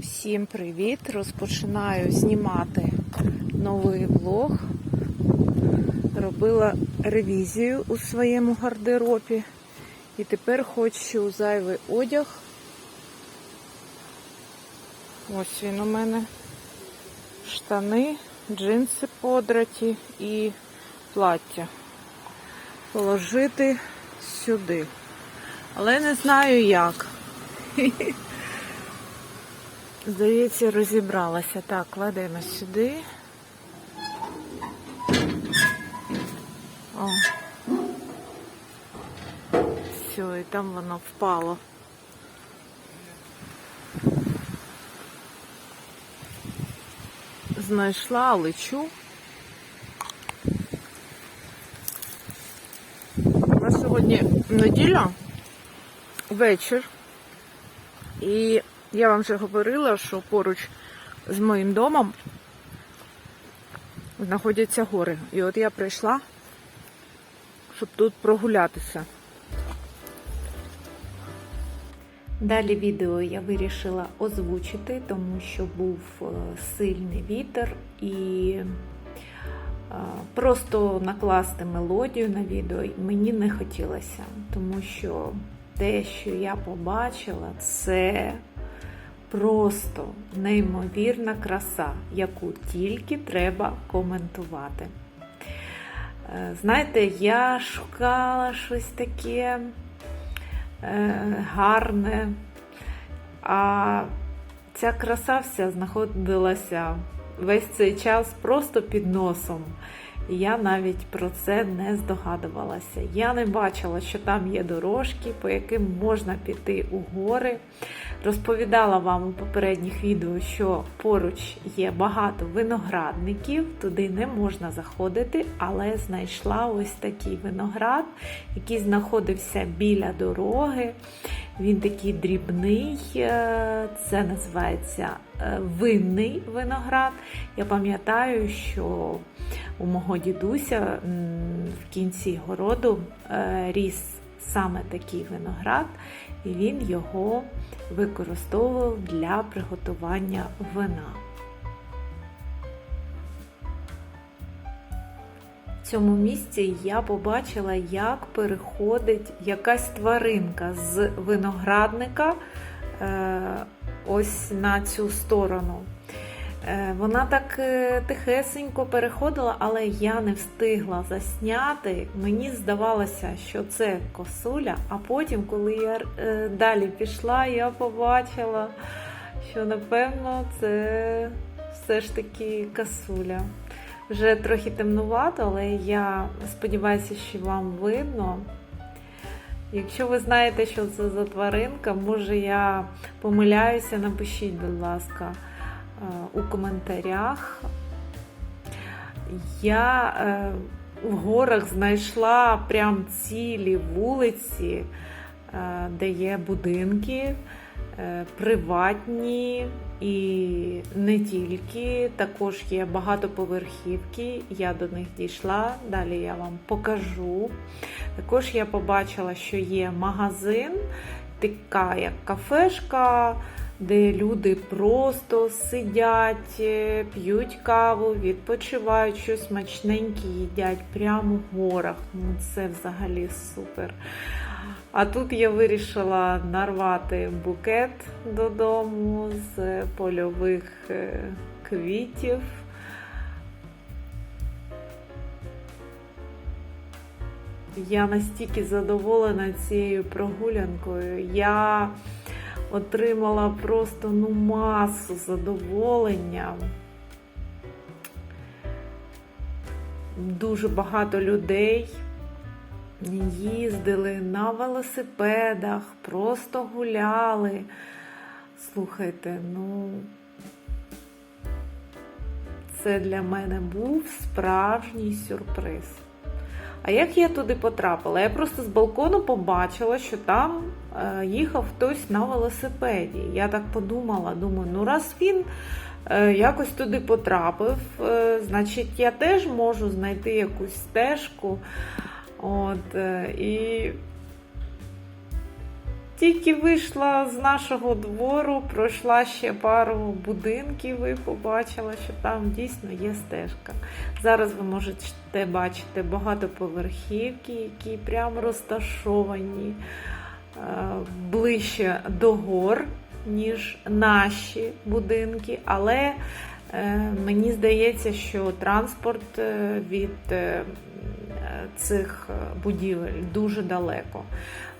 Всім привіт! Розпочинаю знімати новий влог. Робила ревізію у своєму гардеробі. І тепер хочу зайвий одяг. Ось він у мене. Штани, джинси подраті і плаття. Положити сюди. Але не знаю як. Здається, розібралася. Так, кладемо сюди. О. Все, і там воно впало. Знайшла, лечу. У нас сьогодні неділя, вечір. І я вам вже говорила, що поруч з моїм домом знаходяться гори. І от я прийшла, щоб тут прогулятися. Далі відео я вирішила озвучити, тому що був е, сильний вітер і е, просто накласти мелодію на відео мені не хотілося, тому що те, що я побачила, це просто неймовірна краса, яку тільки треба коментувати. Е, Знаєте, я шукала щось таке е, гарне, а ця краса вся знаходилася весь цей час просто під носом. Я навіть про це не здогадувалася. Я не бачила, що там є дорожки, по яким можна піти у гори. Розповідала вам у попередніх відео, що поруч є багато виноградників, туди не можна заходити, але знайшла ось такий виноград, який знаходився біля дороги. Він такий дрібний, е, це називається е, винний виноград. Я пам'ятаю, що у мого дідуся в кінці городу е, ріс саме такий виноград, і він його використовував для приготування вина. Цьому місці я побачила, як переходить якась тваринка з виноградника е, ось на цю сторону. Е, Вона так е, тихесенько переходила, але я не встигла засняти. Мені здавалося, що це косуля, а потім, коли я далі пішла, я побачила, що напевно це все ж таки косуля. Вже трохи темнувато, але я сподіваюся, що вам видно. Якщо ви знаєте, що це за тваринка, може я помиляюся, напишіть, будь ласка, е, у коментарях. Я е, в горах знайшла прям цілі вулиці, е, де є будинки, приватні і не тільки. Також є багатоповерхівки. Я до них дійшла. Далі я вам покажу. Також я побачила, що є магазин, така як кафешка, де люди просто сидять, е, п'ють каву, відпочивають щось смачненьке, їдять прямо в горах. Ну це взагалі супер. А тут я вирішила нарвати букет додому з польових е, квітів. Я настільки задоволена цією прогулянкою. Я отримала просто ну, масу задоволення. Дуже багато людей їздили на велосипедах, просто гуляли. Слухайте, ну, це для мене був справжній сюрприз. А як я туди потрапила? Я просто з балкону побачила, що там е, їхав хтось на велосипеді. Я так подумала, думаю, ну раз він е, якось туди потрапив, е, значить я теж можу знайти якусь стежку. От, і Тільки вийшла з нашого двору, пройшла ще пару будинків і побачила, що там дійсно є стежка. Зараз ви можете бачити багатоповерхівки, які прямо розташовані е, ближче до гор, ніж наші будинки, але е, мені здається, що транспорт е, від цих будівель дуже далеко.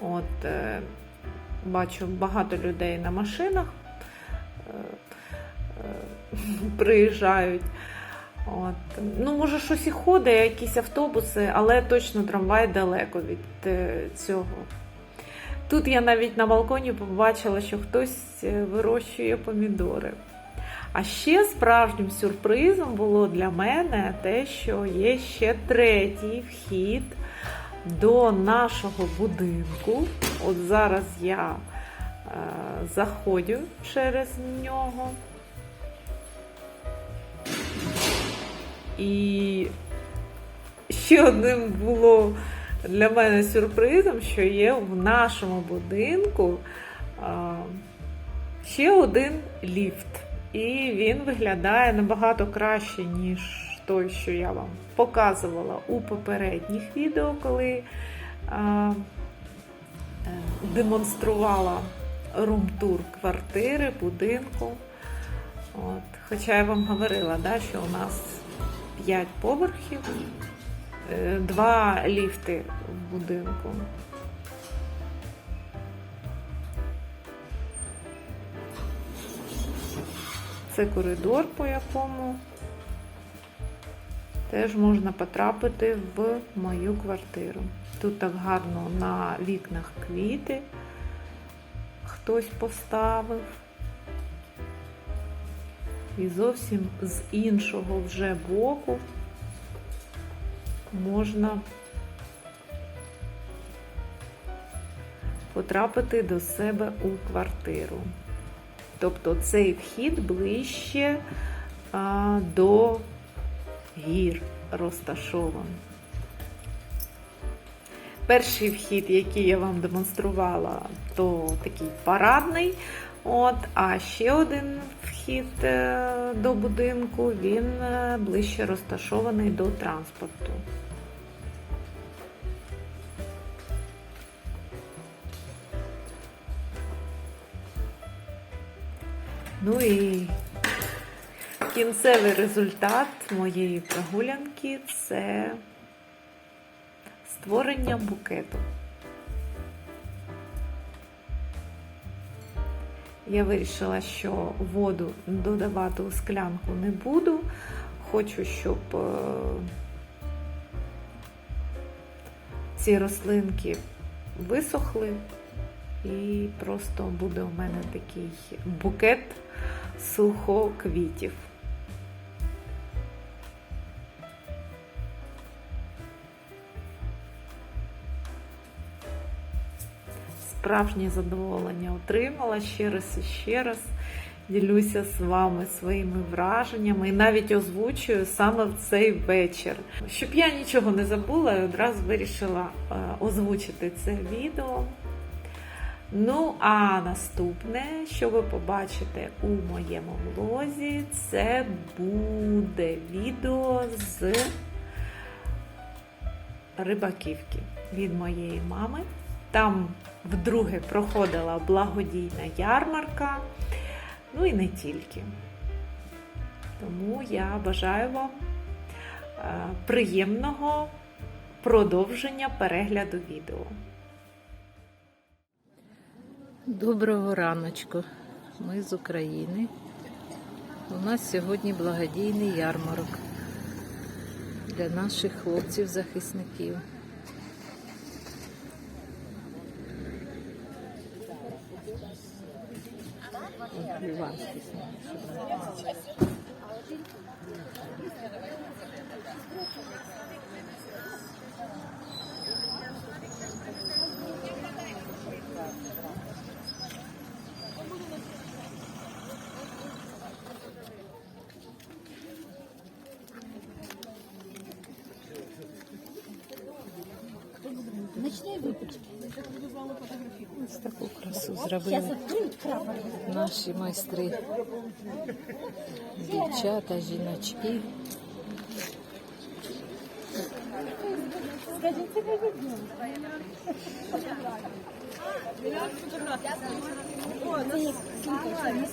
От, бачу багато людей на машинах е, е, приїжджають. От. Ну, може, щось і ходить, якісь автобуси, але точно трамвай далеко від е, цього. Тут я навіть на балконі побачила, що хтось вирощує помідори. А ще справжнім сюрпризом було для мене те, що є ще третій вхід до нашого будинку. От зараз я е, заходжу через нього. І ще одним було для мене сюрпризом, що є в нашому будинку а, ще один ліфт. І він виглядає набагато краще, ніж той, що я вам показувала у попередніх відео, коли а, е, демонструвала рум-тур квартири, будинку. От. Хоча я вам говорила, да, що у нас 5 поверхів, е, два ліфти в будинку. Це коридор, по якому теж можна потрапити в мою квартиру. Тут так гарно на вікнах квіти хтось поставив. І зовсім з іншого вже боку можна потрапити до себе у квартиру. Тобто цей вхід ближче а, до гір розташований. Перший вхід, який я вам демонструвала, то такий парадний. От, а ще один вхід е, до будинку, він е, ближче розташований до транспорту. Ну і кінцевий результат моєї прогулянки це створення букету. Я вирішила, що воду додавати у склянку не буду. Хочу, щоб е, ці рослинки висохли, і просто буде у мене такий букет сухоквітів. Справжнє задоволення отримала ще раз і ще раз. Ділюся з вами своїми враженнями і навіть озвучую саме в цей вечір. Щоб я нічого не забула, я одразу вирішила е, озвучити це відео. Ну, а наступне, що ви побачите у моєму влозі, це буде відео з рибаківки від моєї мами. Там вдруге проходила благодійна ярмарка, ну і не тільки. Тому я бажаю вам е, приємного продовження перегляду відео. Доброго раночку. Ми з України. У нас сьогодні благодійний ярмарок для наших хлопців-захисників. Ліванський Ось таку красу зробили наші майстри. Дівчата, жіночки.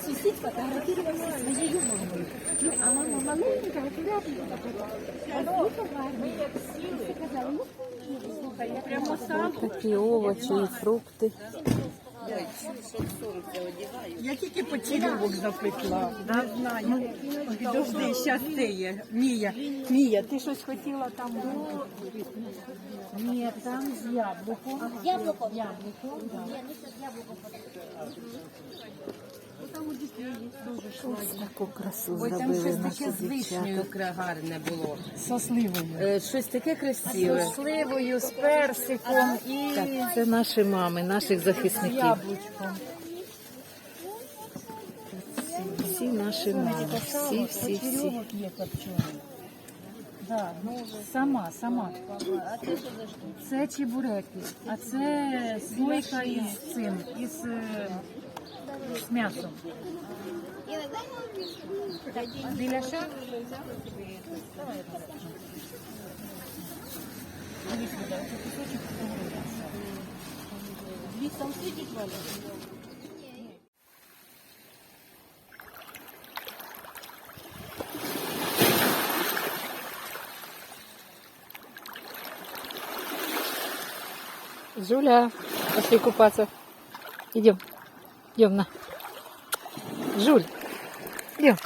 Сусід фотографувався своєю мамою. Ну, а мама маленька, акуратненька така. А діти Ну. Такі овочі і фрукти. Я тільки поцілунок запекла. Не знаю. Підожди, щас це є. Мія. Мія, ти щось хотіла там? Ні, там з яблуком. Яблуко. Яблуко. Ні, ну з яблуком. Ось таку красу Ой, там зробили щось наші таке з вишнею дівчата. кра- гарне було. Со сливою. Е, Щось таке красиве. З сливою, з персиком і Так, це наші мами, наших захисників. яблучком. Всі наші мами. Всі, всі, всі. Почерьовок є копчений. Да, ну, сама, сама. Це чебуреки, а це слойка із цим, із, е, з м'ясом. Біляша? Жуля, пошли купаться. Идем. Идем на. Жуль, идем.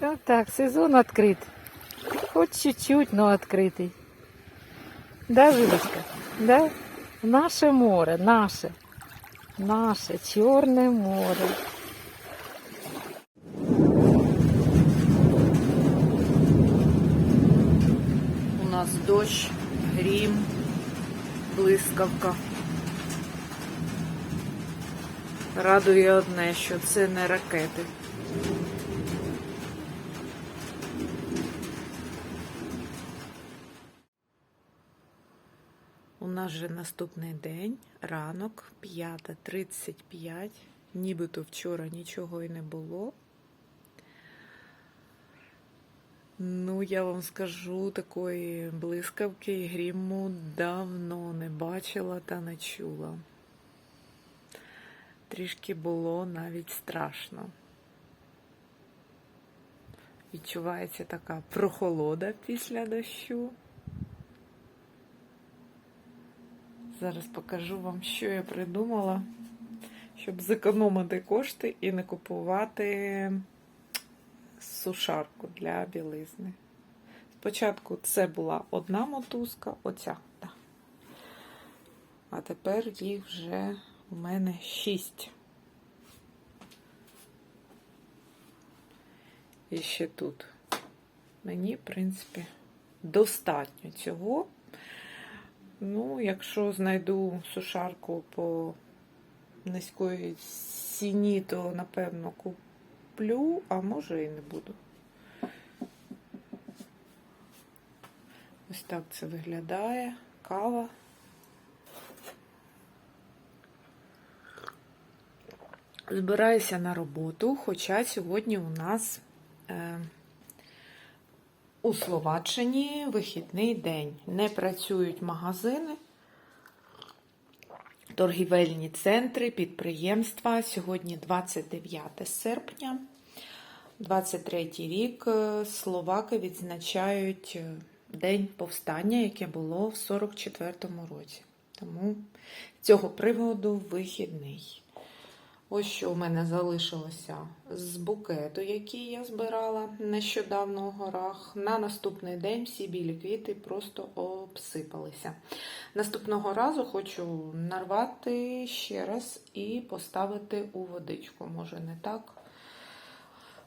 Вот так, сезон открыт. Хоть чуть-чуть, но открытый. Да, Жулечка? Да? Наше море, наше. Наше Чорне море. У нас дощ, грім, блискавка. Радує одне, що це не ракети. Нас же наступний день, ранок, 5.35. Нібито вчора нічого і не було. Ну, я вам скажу, такої блискавки і гріму давно не бачила та не чула. Трішки було навіть страшно. Відчувається така прохолода після дощу. Зараз покажу вам, що я придумала, щоб зекономити кошти і не купувати сушарку для білизни. Спочатку це була одна мотузка, оця. Да. А тепер їх вже у мене шість. І ще тут. Мені, в принципі, достатньо цього. Ну, якщо знайду сушарку по низької ціні, то напевно куплю, а може і не буду. Ось так це виглядає. Кава. Збираюся на роботу, хоча сьогодні у нас е, у Словаччині вихідний день. Не працюють магазини, торгівельні центри, підприємства. Сьогодні 29 серпня, 23 рік. е, Словаки відзначають е, День повстання, яке було в 44-му році. Тому цього приводу вихідний. Ось що у мене залишилося з букету, який я збирала нещодавно у горах. На наступний день всі білі квіти просто обсипалися. Наступного разу хочу нарвати ще раз і поставити у водичку. Може, не так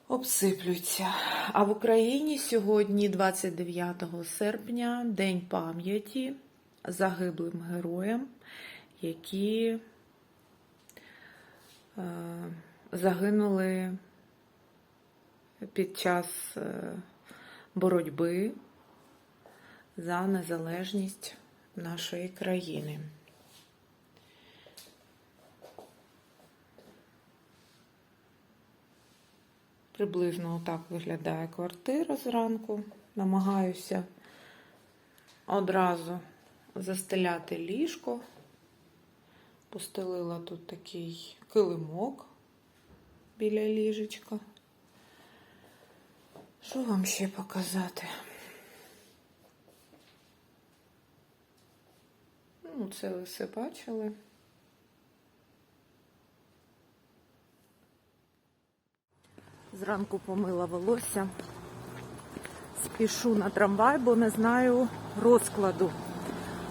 обсиплються. А в Україні сьогодні, 29 серпня, День пам'яті загиблим героям, які загинули під час е, боротьби за незалежність нашої країни. Приблизно отак виглядає квартира зранку. Намагаюся одразу застеляти ліжко. Постелила тут такий килимок біля ліжечка. Що вам ще показати? Ну, це ви все бачили. Зранку помила волосся. Спішу на трамвай, бо не знаю розкладу.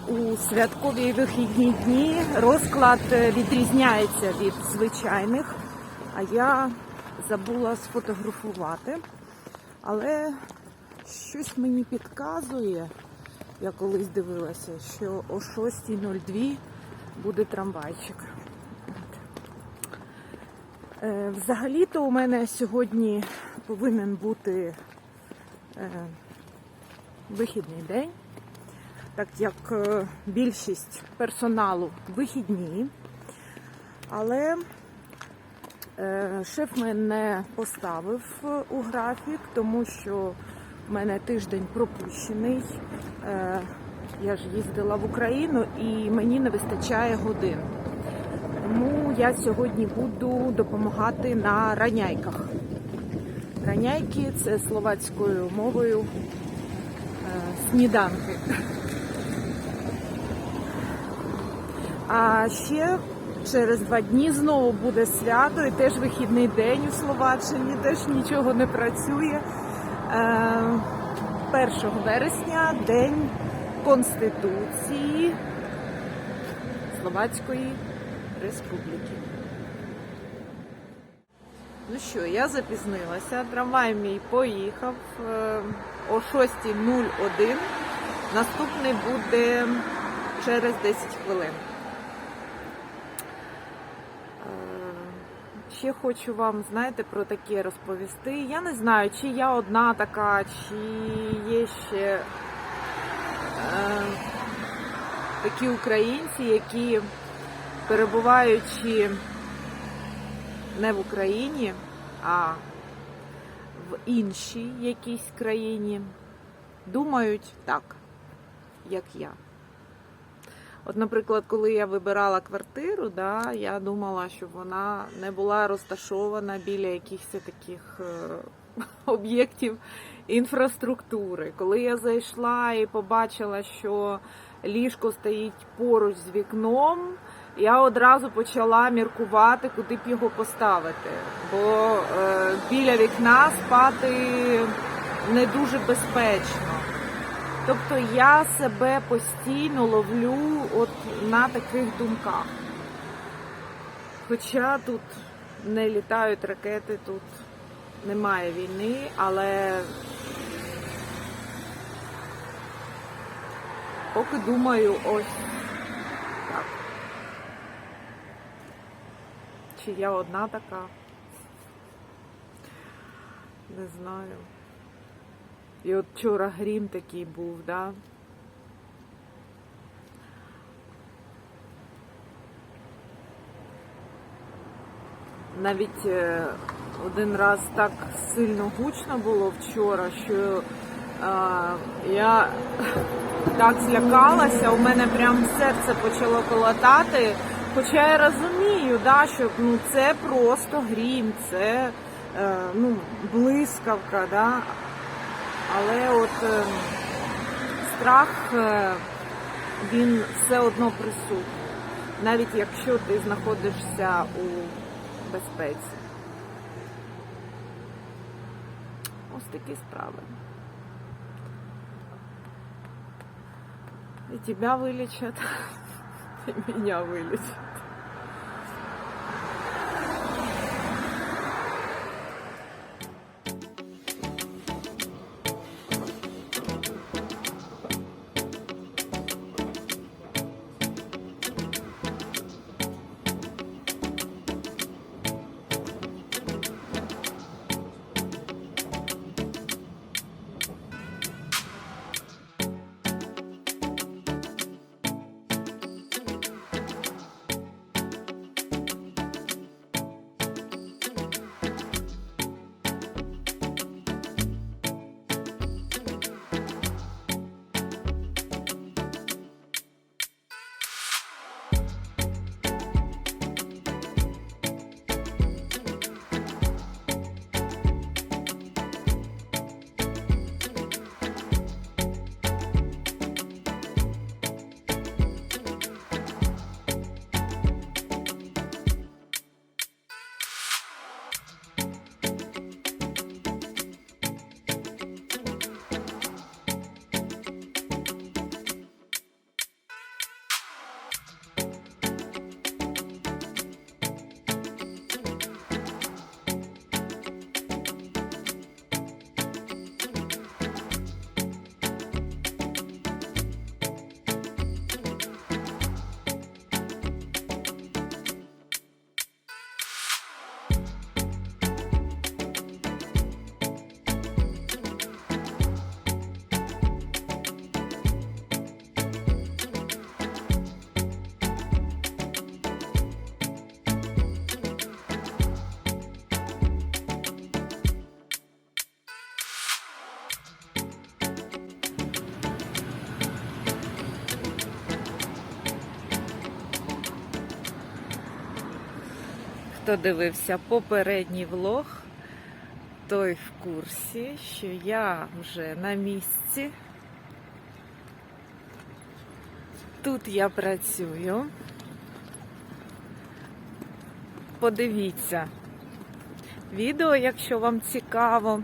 У святкові вихідні дні розклад е, відрізняється від звичайних, а я забула сфотографувати. Але щось мені підказує, я колись дивилася, що о 6.02 буде трамвайчик. Е, Взагалі-то у мене сьогодні повинен бути е, вихідний день, так як е, більшість персоналу вихідні. Але е, шеф мене поставив е, у графік, тому що в мене тиждень пропущений. Я ж їздила в Україну і мені не вистачає годин. Тому я сьогодні буду допомагати на раняйках. Раняйки це словацькою мовою сніданки. А ще через два дні знову буде свято і теж вихідний день у Словаччині, теж нічого не працює. Е, 1 вересня День Конституції Словацької Республіки. Ну що, я запізнилася. Трамвай мій поїхав е, о 6.01. Наступний буде через 10 хвилин. Ще хочу вам, знаєте, про таке розповісти. Я не знаю, чи я одна така, чи є ще е, такі українці, які перебуваючи не в Україні, а в іншій якійсь країні, думають так, як я. От, наприклад, коли я вибирала квартиру, да, я думала, щоб вона не була розташована біля якихось таких е, об'єктів інфраструктури. Коли я зайшла і побачила, що ліжко стоїть поруч з вікном, я одразу почала міркувати, куди б його поставити. Бо е, біля вікна спати не дуже безпечно. Тобто я себе постійно ловлю от на таких думках. Хоча тут не літають ракети, тут немає війни, але поки думаю ось так. Чи я одна така? Не знаю. І от вчора грім такий був, да? Навіть е, один раз так сильно гучно було вчора, що е, я так злякалася, у мене прям серце почало колотати. Хоча я розумію, да, що ну, це просто грім, це е, ну, блискавка, да, але от е, страх е, він все одно присутній, навіть якщо ти знаходишся у безпеці. Ось такі справи. И тебя вылечат, и меня вылечат. Хто дивився попередній влог, той в курсі, що я вже на місці. Тут я працюю. Подивіться відео, якщо вам цікаво.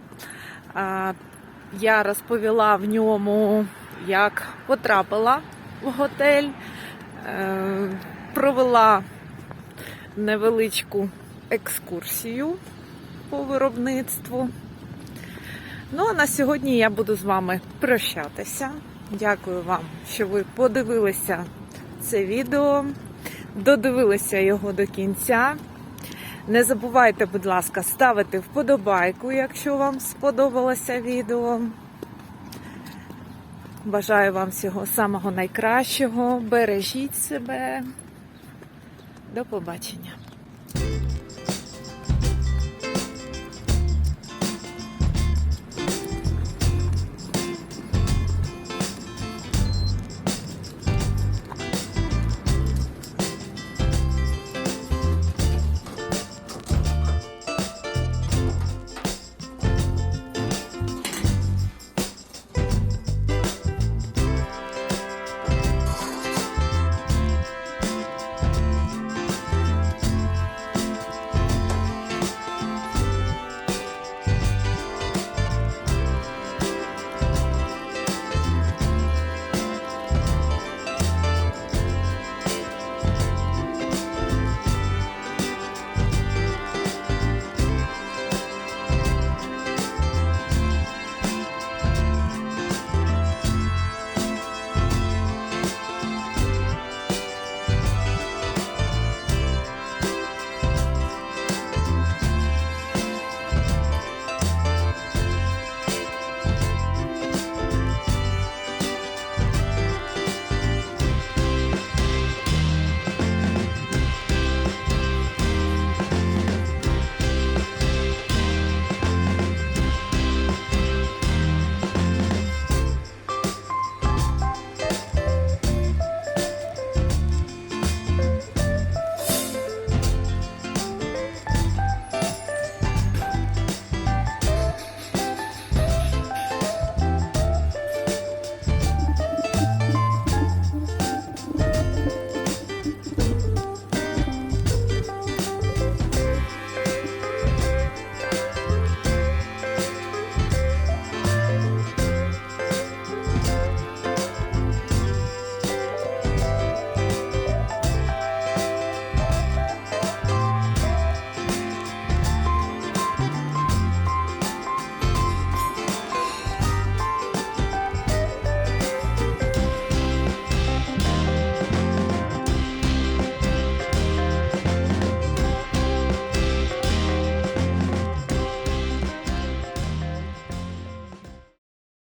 Я розповіла в ньому, як потрапила в готель, е, провела невеличку екскурсію по виробництву. Ну а на сьогодні я буду з вами прощатися. Дякую вам, що ви подивилися це відео, додивилися його до кінця. Не забувайте, будь ласка, ставити вподобайку, якщо вам сподобалося відео. Бажаю вам всього самого найкращого. Бережіть себе. До побачення.